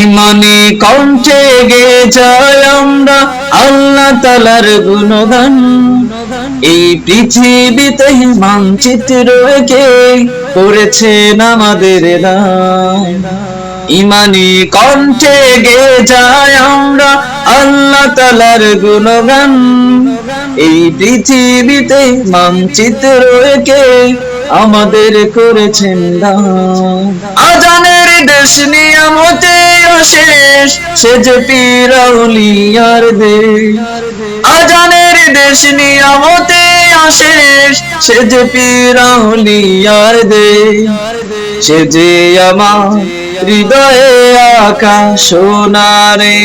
ইমানি কণ্ঠে গে যায় আমরা আল্লাহ তালার গুণগান। এই পৃথিবীতে মানচিত্র কে করেছেন আমাদের দান। ইমানি কণ্ঠে গে যায় আমরা আল্লাহ তালার গুণগান। এই পৃথিবীতে মানচিত্র কে আমাদের করেছেন দান। দেশ নিয়ামতে অশেষ, সে পিরাউলিয়ার দেশ। আজানের দেশ নিয়ামতে অশেষ, সে যে পিরাউলিয়ার দেশ। সে যে আমার হৃদয়ে আকা সোনারে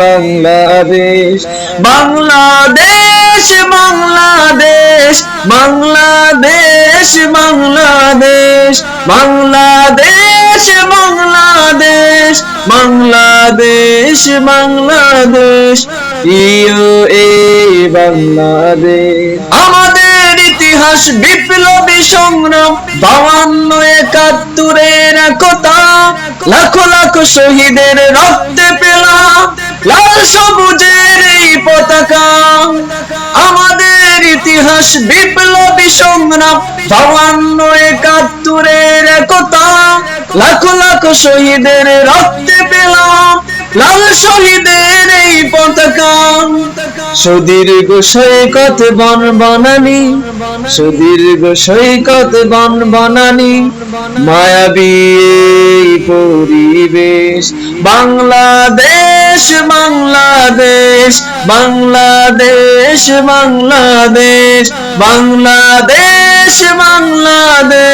বাংলাদেশ। বাংলাদেশ বাংলাদেশ বাংলাদেশ বাংলাদেশ বাংলাদেশ। বাংলাদেশ বাংলাদেশ বাংলাদেশ ইয়ো এ বাংলাদেশ। আমাদের ইতিহাস বিপ্লবী সংগ্রাম, বাউান্ন একাত্তরের একতা, লাখো লাখো শহীদের রক্তে পেলাম, লাল সবুজের এই পতাকা। আমাদের ইতিহাস বিপ্লবী সংগ্রাম, বাউান্ন একাত্তরের একতা লাখো লাখো শহীদের রক্তে পেলাম, লাল শহীদের এই পতাকা। সুদীর্ঘ সৈকত বন বনানি, সুদীর্ঘ সৈকত বন বনানি, মায়াবী পরিবেশ। বাংলাদেশ বাংলাদেশ বাংলাদেশ বাংলাদেশ বাংলাদেশ বাংলাদেশ।